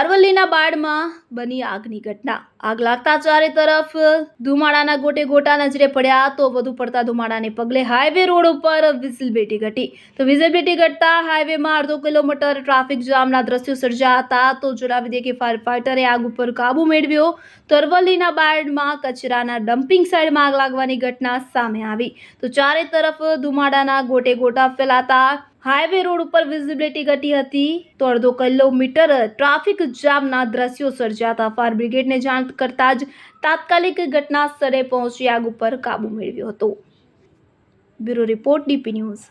અરવલ્લીના બાળમાં બની આગની ઘટના. આગ લાગતા ચારે તરફ ધુમાડાના ગોટે ગોટા નજરે પડ્યા તો વધુ પડતા ધુમાડાને પગલે હાઈવે રોડ ઉપર વિઝિબિલિટી ઘટી. તો વિઝિબિલિટી ઘટતા હાઈવેમાં અડધો કિલોમીટર ટ્રાફિક જામના દ્રશ્યો સર્જાયા હતા તો જણાવી દઈએ કે ફાયર ફાઈટરે આગ ઉપર કાબુ મેળવ્યો તો અરવલ્લીના બાળમાં કચરાના ડમ્પિંગ સાઇડમાં આગ લાગવાની ઘટના સામે આવી. તો ચારે તરફ ધુમાડાના ગોટે ગોટા ફેલાતા હાઈવે રોડ ઉપર વિઝિબિલિટી ઘટી હતી તો અડધો કિલોમીટર ટ્રાફિક જામના દ્રશ્યો સર્જાતા ફાયર બ્રિગેડને જાણ કરતાં જ તાત્કાલિક ઘટના સ્થળે પહોંચી આગ ઉપર કાબુ મેળવ્યો હતો. Bureau report D P news.